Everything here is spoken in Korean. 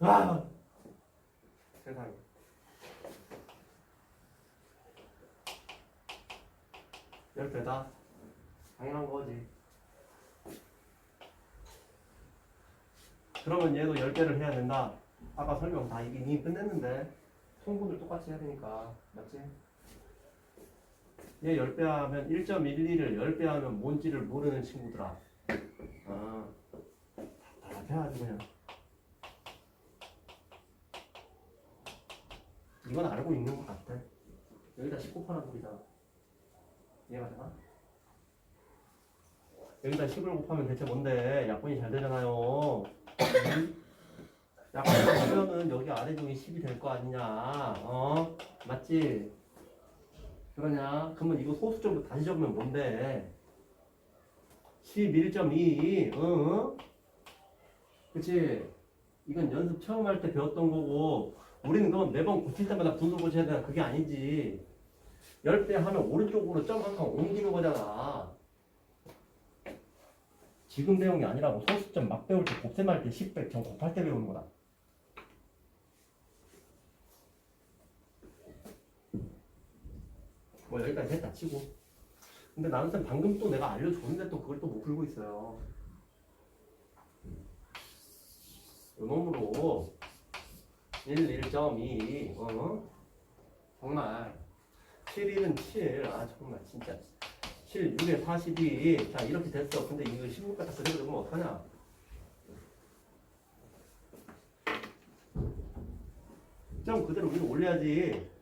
아. 세상에. 열 배다. 당연한 거지. 그러면 얘도 열 배를 해야 된다. 아까 설명 다 이미 끝냈는데 성분을 똑같이 해야 되니까 맞지? 얘 10배 하면 1.12를 10배 하면 뭔지를 모르는 친구들아. 아. 답답해가지고 그냥 이건 알고 있는 것 같아 여기다 19 파란 소리잖아 이해가 되나? 여기다 10을 곱하면 대체 뭔데 약분이 잘 되잖아요 음? 약분을 하면은 여기 아래 중에 10이 될 거 아니냐 어? 맞지? 그러냐? 그러면 이거 소수점으로 다시 적으면 뭔데? 11.2 응? 그치? 이건 연습 처음 할 때 배웠던 거고 우리는 그건 매번 고칠 때마다 분수 고쳐야 되나 그게 아니지. 10배 하면 오른쪽으로 점 한 칸 옮기는 거잖아. 지금 배운 게 아니라고 소수점 막 배울 때 곱셈할 때 10배 점 곱할 때 배우는 거다. 뭐 여기까지 했다 치고. 근데 나는 쌤 방금 또 내가 알려줬는데 또 그걸 또 못 풀고 있어요. 요놈으로 1, 1.2 어? 정말 7, 1은 7. 아 정말 진짜 7, 6에 42. 자 이렇게 됐어. 근데 이거 16 갖다 쓰려면 어떡하냐? 점 그대로 위로 올려야지.